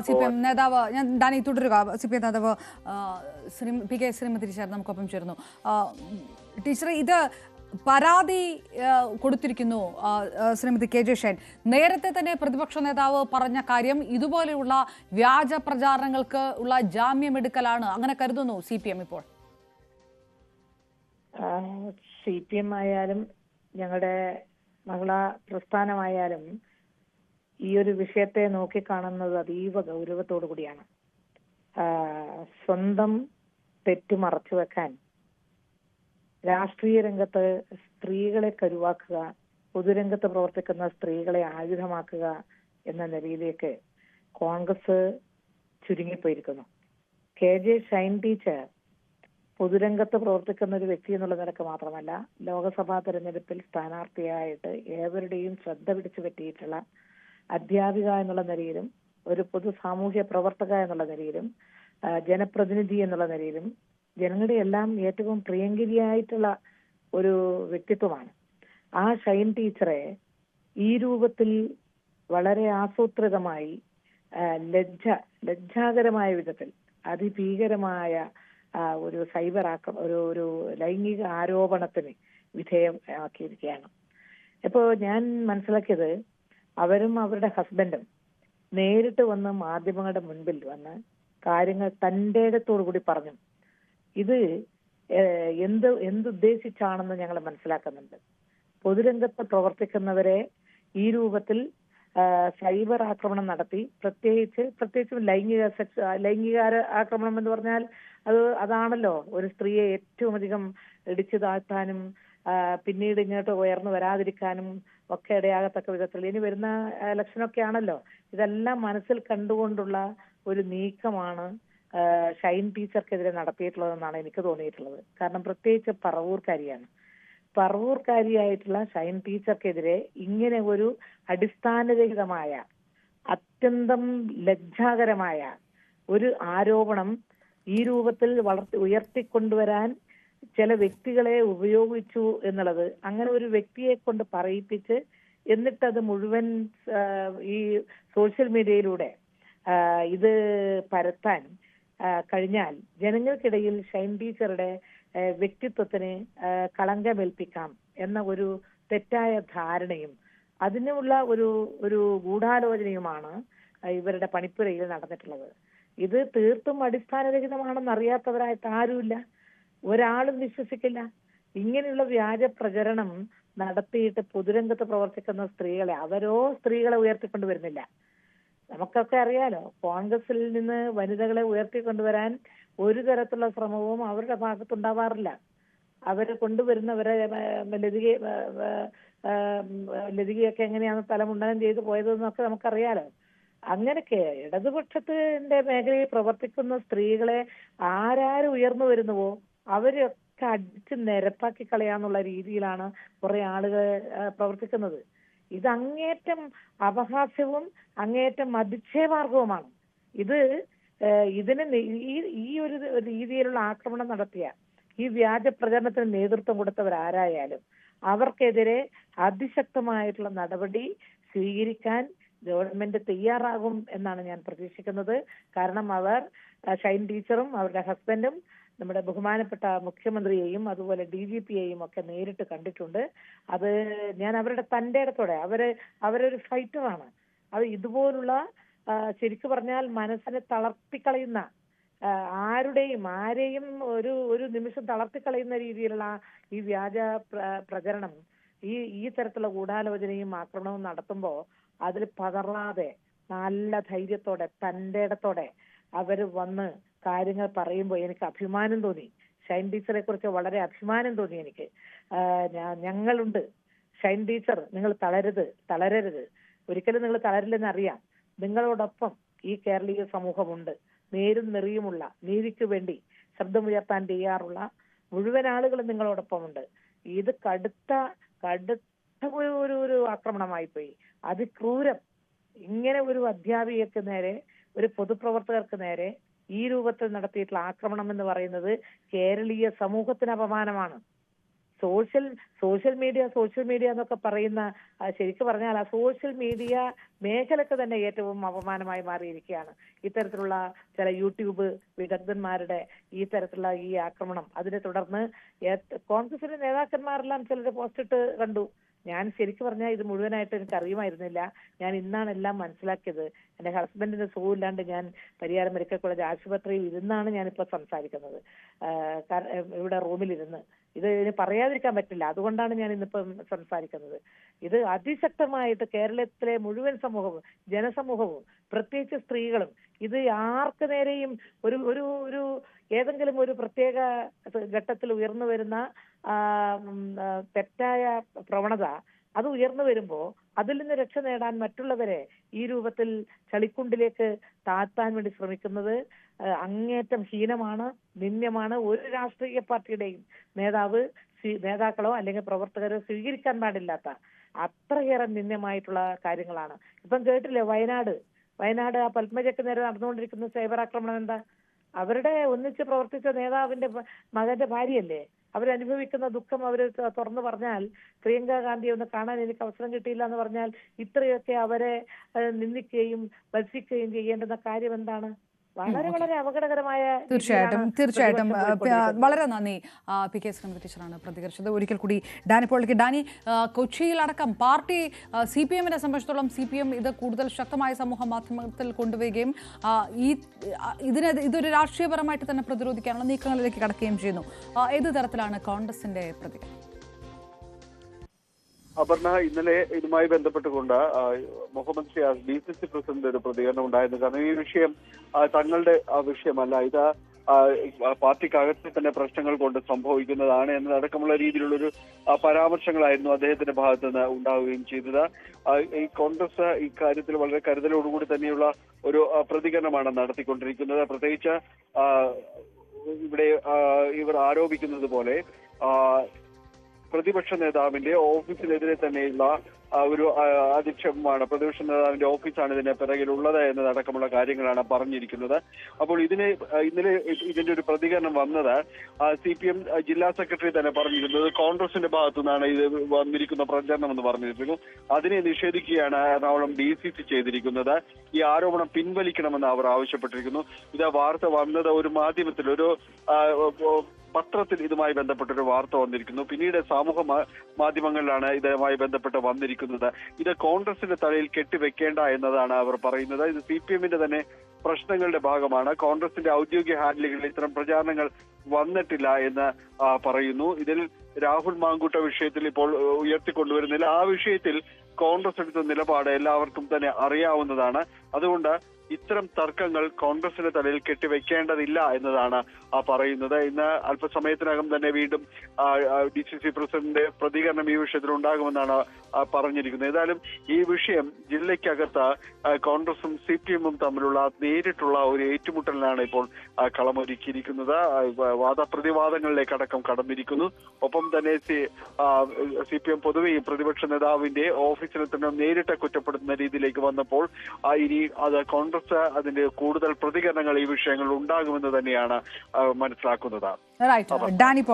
C P പോവാൻ M നേതാവ് ഞാൻ ഡാനി തുടരുക. സി പി എം നേതാവ് ശ്രീ പി കെ ശ്രീമതി ചേർന്ന് നമുക്കൊപ്പം ചേർന്നു ടീച്ചർ ഇത് പരാതി കൊടുത്തിരിക്കുന്നു ശ്രീമതി കെ ജെ ഷൈൻ നേരത്തെ തന്നെ പ്രതിപക്ഷ നേതാവ് പറഞ്ഞ കാര്യം ഇതുപോലെയുള്ള വ്യാജ പ്രചാരണങ്ങൾക്ക് ഉള്ള ജാമ്യമെടുക്കലാണ് അങ്ങനെ കരുതുന്നു സി പി എം ഇപ്പോൾ. സി പി എം ആയാലും ഞങ്ങളുടെ മഹിളാ പ്രസ്ഥാനമായാലും ഈ ഒരു വിഷയത്തെ നോക്കിക്കാണുന്നത് അതീവ ഗൗരവത്തോടു കൂടിയാണ്. സ്വന്തം തെറ്റ് മറച്ചു വെക്കാൻ രാഷ്ട്രീയ രംഗത്ത് സ്ത്രീകളെ കരുവാക്കുക പൊതുരംഗത്ത് പ്രവർത്തിക്കുന്ന സ്ത്രീകളെ ആയുധമാക്കുക എന്ന നിലയിലേക്ക് കോൺഗ്രസ് ചുരുങ്ങിപ്പോയിരിക്കുന്നു. കെ ജെ ഷൈൻ ടീച്ചർ പൊതുരംഗത്ത് പ്രവർത്തിക്കുന്ന ഒരു വ്യക്തി എന്നുള്ള നിലയ്ക്ക് മാത്രമല്ല ലോക്സഭാ തെരഞ്ഞെടുപ്പിൽ സ്ഥാനാർത്ഥിയായിട്ട് ഏവരുടെയും ശ്രദ്ധ പിടിച്ചു പറ്റിയിട്ടുള്ള അധ്യാപിക എന്നുള്ള നിലയിലും ഒരു പൊതു സാമൂഹ്യ പ്രവർത്തക എന്നുള്ള നിലയിലും ജനപ്രതിനിധി എന്നുള്ള നിലയിലും ജനങ്ങളുടെ എല്ലാം ഏറ്റവും പ്രിയങ്കരിയായിട്ടുള്ള ഒരു വ്യക്തിത്വമാണ്. ആ ഷൈൻ ടീച്ചറെ ഈ രൂപത്തിൽ വളരെ ആസൂത്രിതമായി ലജ്ജ ലജ്ജാകരമായ വിധത്തിൽ അതിഭീകരമായ ഒരു സൈബർ ആക്രമ ഒരു ഒരു ലൈംഗിക ആരോപണത്തിന് വിധേയമാക്കിയിരിക്കുകയാണ്. ഇപ്പോ ഞാൻ മനസ്സിലാക്കിയത് അവരും അവരുടെ ഹസ്ബൻഡും നേരിട്ട് വന്ന് മാധ്യമങ്ങളുടെ മുൻപിൽ വന്ന് കാര്യങ്ങൾ തന്റെടത്തോടു കൂടി പറഞ്ഞു. ഇത് എന്ത് എന്ത് എന്തുദ്ദേശിച്ചാണെന്ന് ഞങ്ങൾ മനസ്സിലാക്കുന്നുണ്ട്. പൊതുരംഗത്ത് പ്രവർത്തിക്കുന്നവരെ ഈ രൂപത്തിൽ സൈബർ ആക്രമണം നടത്തി പ്രത്യേകിച്ച് പ്രത്യേകിച്ചും ലൈംഗിക സെക്സ് ലൈംഗിക ആക്രമണം എന്ന് പറഞ്ഞാൽ അത് അതാണല്ലോ. ഒരു സ്ത്രീയെ ഏറ്റവും അധികം ഇടിച്ചു താഴ്ത്താനും പിന്നീട് ഇങ്ങോട്ട് ഉയർന്നു വരാതിരിക്കാനും ഒക്കെ ഇടയാകത്തക്ക വിധത്തിൽ ഇനി വരുന്ന ഇലക്ഷനൊക്കെ ആണല്ലോ. ഇതെല്ലാം മനസ്സിൽ കണ്ടുകൊണ്ടുള്ള ഒരു നീക്കമാണ് ഷൈൻ ടീച്ചർക്കെതിരെ നടത്തിയിട്ടുള്ളതെന്നാണ് എനിക്ക് തോന്നിയിട്ടുള്ളത്. കാരണം പ്രത്യേകിച്ച് പറവൂർക്കാരിയാണ്. പറവൂർക്കാരിയായിട്ടുള്ള ഷൈൻ ടീച്ചർക്കെതിരെ ഇങ്ങനെ ഒരു അടിസ്ഥാനരഹിതമായ അത്യന്തം ലജ്ജാകരമായ ഒരു ആരോപണം ഈ രൂപത്തിൽ വളർത്തി ഉയർത്തിക്കൊണ്ടുവരാൻ ചില വ്യക്തികളെ ഉപയോഗിച്ചു എന്നുള്ളത് അങ്ങനെ ഒരു വ്യക്തിയെ കൊണ്ട് പറയിപ്പിച്ച് അത് മുഴുവൻ ഈ സോഷ്യൽ മീഡിയയിലൂടെ ഇത് പരത്താൻ കഴിഞ്ഞാൽ ജനങ്ങൾക്കിടയിൽ ഷൈൻ ടീച്ചറുടെ വ്യക്തിത്വത്തിന് കളങ്കമേൽപ്പിക്കാം എന്ന ഒരു തെറ്റായ ധാരണയും അതിനുള്ള ഒരു ഒരു ഗൂഢാലോചനയുമാണ് ഇവരുടെ പണിപ്പുരയിൽ നടന്നിട്ടുള്ളത്. ഇത് തീർത്തും അടിസ്ഥാനരഹിതമാണെന്ന് അറിയാത്തവരായിട്ട് ആരുമില്ല. ഒരാളും വിശ്വസിക്കില്ല. ഇങ്ങനെയുള്ള വ്യാജ പ്രചരണം നടത്തിയിട്ട് പൊതുരംഗത്ത് പ്രവർത്തിക്കുന്ന സ്ത്രീകളെ അവരോ സ്ത്രീകളെ ഉയർത്തിക്കൊണ്ടുവരുന്നില്ല നമുക്കൊക്കെ അറിയാലോ കോൺഗ്രസിൽ നിന്ന് വനിതകളെ ഉയർത്തിക്കൊണ്ടുവരാൻ ഒരു തരത്തിലുള്ള ശ്രമവും അവരുടെ ഭാഗത്തുണ്ടാവാറില്ല. അവർ കൊണ്ടുവരുന്നവരെ ലതിക ലതികയൊക്കെ എങ്ങനെയാണ് തലമുണ്ടനം ചെയ്തു പോയതെന്നൊക്കെ നമുക്കറിയാലോ. അങ്ങനെയൊക്കെ ഇടതുപക്ഷത്തിന്റെ മേഖലയിൽ പ്രവർത്തിക്കുന്ന സ്ത്രീകളെ ആരാരും ഉയർന്നു വരുന്നുവോ അവരൊക്കെ അടിച്ച് നിരപ്പാക്കി കളയാന്നുള്ള രീതിയിലാണ് കുറെ ആളുകൾ പ്രവർത്തിക്കുന്നത്. ഇത് അങ്ങേറ്റം അപഹാസ്യവും അങ്ങേറ്റം അധിക്ഷേപാർഹവുമാണ് ഇത് ഇതിന് ഈ ഈ ഒരു രീതിയിലുള്ള ആക്രമണം നടത്തിയ ഈ വ്യാജ പ്രചരണത്തിന് നേതൃത്വം കൊടുത്തവർ ആരായാലും അവർക്കെതിരെ അതിശക്തമായിട്ടുള്ള നടപടി സ്വീകരിക്കാൻ ഗവൺമെന്റ് തയ്യാറാകും എന്നാണ് ഞാൻ പ്രതീക്ഷിക്കുന്നത്. കാരണം അവർ ഷൈൻ ടീച്ചറും അവരുടെ ഹസ്ബൻഡും നമ്മുടെ ബഹുമാനപ്പെട്ട മുഖ്യമന്ത്രിയെയും അതുപോലെ ഡി ജി പിയെയും ഒക്കെ നേരിട്ട് കണ്ടിട്ടുണ്ട്. അത് ഞാൻ അവരുടെ തന്റെ ഇടത്തോടെ അവർ അവരൊരു ഫൈറ്ററാണ്. അത് ഇതുപോലുള്ള ശരിക്കു പറഞ്ഞാൽ മനസ്സിനെ തളർത്തിക്കളയുന്ന ആരുടെയും ആരെയും ഒരു ഒരു നിമിഷം തളർത്തിക്കളയുന്ന രീതിയിലുള്ള ഈ വ്യാജ പ്രചരണം ഈ ഈ തരത്തിലുള്ള ഗൂഢാലോചനയും ആക്രമണവും നടത്തുമ്പോൾ അതിൽ പതറാതെ നല്ല ധൈര്യത്തോടെ തന്റെ ഇടത്തോടെ അവർ വന്ന് കാര്യങ്ങൾ പറയുമ്പോൾ എനിക്ക് അഭിമാനം തോന്നി. ഷൈൻ ടീച്ചറെ കുറിച്ച് വളരെ അഭിമാനം തോന്നി എനിക്ക്. ഞങ്ങളുണ്ട്. ഷൈൻ ടീച്ചർ നിങ്ങൾ തളരരുത് തളരരുത്. ഒരിക്കലും നിങ്ങൾ തളരില്ലെന്ന് അറിയാം. നിങ്ങളോടൊപ്പം ഈ കേരളീയ സമൂഹമുണ്ട്. നേരും നെറിയുമുള്ള നീതിക്ക് വേണ്ടി ശബ്ദമുയർത്താൻ തയ്യാറുള്ള മുഴുവൻ ആളുകളും നിങ്ങളോടൊപ്പമുണ്ട്. ഇത് കടുത്ത കടുത്ത ഒരു ഒരു ആക്രമണമായി പോയി അതിക്രൂരം ഇങ്ങനെ ഒരു അധ്യാപികക്ക് നേരെ ഒരു പൊതുപ്രവർത്തകർക്ക് നേരെ ഈ രൂപത്തിൽ നടത്തിയിട്ടുള്ള ആക്രമണം എന്ന് പറയുന്നത് കേരളീയ സമൂഹത്തിന് അപമാനമാണ്. Social social media social media എന്നൊക്കെ പറയുന്ന ശരിക്കും പറഞ്ഞാൽ ആ സോഷ്യൽ മീഡിയ മേഖലക്ക് തന്നെ ഏറ്റവും അപമാനമായി മാറിയിരിക്കുകയാണ്. ഇത്തരത്തിലുള്ള ചില യൂട്യൂബ് വിദഗ്ധന്മാരുടെ ഈ തരത്തിലുള്ള ഈ ആക്രമണം. അതിനെ തുടർന്ന് കോൺഗ്രസിന്റെ നേതാക്കന്മാരെല്ലാം ചിലർ പോസ്റ്റിട്ട് കണ്ടു. ഞാൻ ശരിക്കും പറഞ്ഞാൽ ഇത് മുഴുവനായിട്ട് എനിക്ക് അറിയുമായിരുന്നില്ല. ഞാൻ ഇന്നാണ് എല്ലാം മനസ്സിലാക്കിയത്. എന്റെ ഹസ്ബൻഡിന് സുഖമില്ലാണ്ട് ഞാൻ പരിയാരം മെഡിക്കൽ കോളേജ് ആശുപത്രിയിൽ ഇരുന്നാണ് ഞാനിപ്പോ സംസാരിക്കുന്നത്. ഇവിടെ റൂമിലിരുന്ന്. ഇത് ഇനി പറയാതിരിക്കാൻ പറ്റില്ല. അതുകൊണ്ടാണ് ഞാൻ ഇന്നിപ്പം സംസാരിക്കുന്നത്. ഇത് അതിശക്തമായിട്ട് കേരളത്തിലെ മുഴുവൻ സമൂഹവും ജനസമൂഹവും പ്രത്യേകിച്ച് സ്ത്രീകളും ഇത് ആർക്ക് നേരെയും ഒരു ഒരു ഒരു ഏതെങ്കിലും ഒരു പ്രത്യേക ഘട്ടത്തിൽ ഉയർന്നു വരുന്ന തെറ്റായ പ്രവണത അത് ഉയർന്നു വരുമ്പോ അതിൽ നിന്ന് രക്ഷ നേടാൻ മറ്റുള്ളവരെ ഈ രൂപത്തിൽ ചളിക്കുണ്ടിലേക്ക് താഴ്ത്താൻ വേണ്ടി ശ്രമിക്കുന്നത് അങ്ങേറ്റം ഹീനമാണ് നിന്ദ്യമാണ് ഒരു രാഷ്ട്രീയ പാർട്ടിയുടെയും നേതാവ് നേതാക്കളോ അല്ലെങ്കിൽ പ്രവർത്തകരോ സ്വീകരിക്കാൻ പാടില്ലാത്ത അത്രയേറെ നിന്ദ്യമായിട്ടുള്ള കാര്യങ്ങളാണ്. ഇപ്പം കേട്ടില്ലേ വയനാട്? വയനാട് ആ പത്മജയ്ക്ക് നേരെ നടന്നുകൊണ്ടിരിക്കുന്ന സൈബർ ആക്രമണം എന്താ? അവരുടെ ഒന്നിച്ച് പ്രവർത്തിച്ച നേതാവിന്റെ മകന്റെ ഭാര്യയല്ലേ? അവരനുഭവിക്കുന്ന ദുഃഖം അവർ തുറന്നു പറഞ്ഞാൽ പ്രിയങ്ക ഗാന്ധിയെ ഒന്ന് കാണാൻ എനിക്ക് അവസരം കിട്ടിയില്ല എന്ന് പറഞ്ഞാൽ ഇത്രയൊക്കെ അവരെ നിന്ദിക്കുകയും വത്സിക്കുകയും ചെയ്യേണ്ടുന്ന കാര്യം എന്താണ്? വളരെ വളരെ അപകടകരമായ തീർച്ചയായിട്ടും തീർച്ചയായിട്ടും. വളരെ നന്ദി. പി കെ ശ്രീമതി ടീച്ചറാണ് പ്രതികരിച്ചത്. ഒരിക്കൽ കൂടി ഡാനി പോളിക്ക്. ഡാനി കൊച്ചിയിൽ കൊച്ചിയിലടക്കം പാർട്ടി സി പി എമ്മിനെ സംബന്ധിച്ചിടത്തോളം സി പി എം ഇത് കൂടുതൽ ശക്തമായ സമൂഹ മാധ്യമത്തിൽ കൊണ്ടുവരികയും ഈ ഇതിനെ ഇതൊരു രാഷ്ട്രീയപരമായിട്ട് തന്നെ പ്രതിരോധിക്കാനുള്ള നീക്കങ്ങളിലേക്ക് കടക്കുകയും ചെയ്യുന്നു. ഏത് തരത്തിലാണ് കോൺഗ്രസിന്റെ പ്രതികരണം? അപർണ ഇന്നലെ ഇതുമായി ബന്ധപ്പെട്ടുകൊണ്ട് Muhammad Shiyas D C C president ഒരു പ്രതികരണം ഉണ്ടായിരുന്നു. കാരണം ഈ വിഷയം തങ്ങളുടെ വിഷയമല്ല. ഇത് പാർട്ടിക്കകത്ത് തന്നെ പ്രശ്നങ്ങൾ കൊണ്ട് സംഭവിക്കുന്നതാണ് എന്നതടക്കമുള്ള രീതിയിലുള്ളൊരു ഒരു പരാമർശങ്ങളായിരുന്നു അദ്ദേഹത്തിന്റെ ഭാഗത്ത് നിന്ന് ഉണ്ടാവുകയും ചെയ്തത്. ഈ കോൺഗ്രസ് ഇക്കാര്യത്തിൽ വളരെ കരുതലോടുകൂടി തന്നെയുള്ള ഒരു പ്രതികരണമാണ് നടത്തിക്കൊണ്ടിരിക്കുന്നത്. പ്രത്യേകിച്ച് ഇവിടെ ഇവർ ആരോപിക്കുന്നത് പോലെ പ്രതിപക്ഷ നേതാവിന്റെ ഓഫീസിനെതിരെ തന്നെയുള്ള ഒരു അധിക്ഷേപമാണ്. പ്രതിപക്ഷ നേതാവിന്റെ ഓഫീസാണ് ഇതിന് പിറകിലുള്ളത് എന്നതടക്കമുള്ള കാര്യങ്ങളാണ് പറഞ്ഞിരിക്കുന്നത്. അപ്പോൾ ഇതിനെ ഇന്നലെ ഇതിന്റെ ഒരു പ്രതികരണം വന്നത് സി പി എം ജില്ലാ സെക്രട്ടറി തന്നെ പറഞ്ഞിരുന്നത് കോൺഗ്രസിന്റെ ഭാഗത്തു നിന്നാണ് ഇത് വന്നിരിക്കുന്ന പ്രചരണം എന്ന് പറഞ്ഞിരുന്നു. അതിനെ നിഷേധിക്കുകയാണ് എറണാകുളം ഡി സി സി ചെയ്തിരിക്കുന്നത്. ഈ ആരോപണം പിൻവലിക്കണമെന്ന് അവർ ആവശ്യപ്പെട്ടിരിക്കുന്നു. ഇത് വാർത്ത വന്നത് ഒരു മാധ്യമത്തിൽ ഒരു പത്രത്തിൽ ഇതുമായി ബന്ധപ്പെട്ടൊരു വാർത്ത വന്നിരിക്കുന്നു. പിന്നീട് സമൂഹ മാധ്യമങ്ങളിലാണ് ഇതുമായി ബന്ധപ്പെട്ട് വന്നിരിക്കുന്നത്. ഇത് കോൺഗ്രസിന്റെ തലയിൽ കെട്ടിവെക്കേണ്ട എന്നതാണ് അവർ പറയുന്നത്. ഇത് സി പി എമ്മിന്റെ തന്നെ പ്രശ്നങ്ങളുടെ ഭാഗമാണ്. കോൺഗ്രസിന്റെ ഔദ്യോഗിക ഹാൻഡിലുകളിൽ ഇത്തരം പ്രചാരണങ്ങൾ വന്നിട്ടില്ല എന്ന് പറയുന്നു. ഇതിൽ രാഹുൽ മാങ്കൂട്ട വിഷയത്തിൽ ഇപ്പോൾ ഉയർത്തിക്കൊണ്ടുവരുന്നില്ല. ആ വിഷയത്തിൽ കോൺഗ്രസ് എടുത്ത നിലപാട് എല്ലാവർക്കും തന്നെ അറിയാവുന്നതാണ്. അതുകൊണ്ട് ഇത്തരം തർക്കങ്ങൾ കോൺഗ്രസിന്റെ തലയിൽ കെട്ടിവെക്കേണ്ടതില്ല എന്നതാണ് പറയുന്നത്. ഇന്ന് അല്പസമയത്തിനകം തന്നെ വീണ്ടും ഡി സി സി പ്രസിഡന്റ് പ്രതികരണം ഈ വിഷയത്തിൽ ഉണ്ടാകുമെന്നാണ് പറഞ്ഞിരിക്കുന്നത്. ഏതായാലും ഈ വിഷയം ജില്ലയ്ക്കകത്ത് കോൺഗ്രസും സി പി എമ്മും തമ്മിലുള്ള നേരിട്ടുള്ള ഒരു ഏറ്റുമുട്ടലിനാണ് ഇപ്പോൾ കളമൊരുക്കിയിരിക്കുന്നത്. വാദപ്രതിവാദങ്ങളിലേക്ക് അടക്കം കടന്നിരിക്കുന്നു. ഒപ്പം തന്നെ സി പി എം പൊതുവെ പ്രതിപക്ഷ നേതാവിന്റെ ഓഫീസിനെ തന്നെ നേരിട്ട് കുറ്റപ്പെടുത്തുന്ന രീതിയിലേക്ക് വന്നപ്പോൾ ഇനി അത് കോൺഗ്രസ് അതിന്റെ കൂടുതൽ പ്രതികരണങ്ങൾ ഈ വിഷയങ്ങളിൽ ഉണ്ടാകുമെന്ന് തന്നെയാണ് മനസ്സിലാക്കുന്നത്.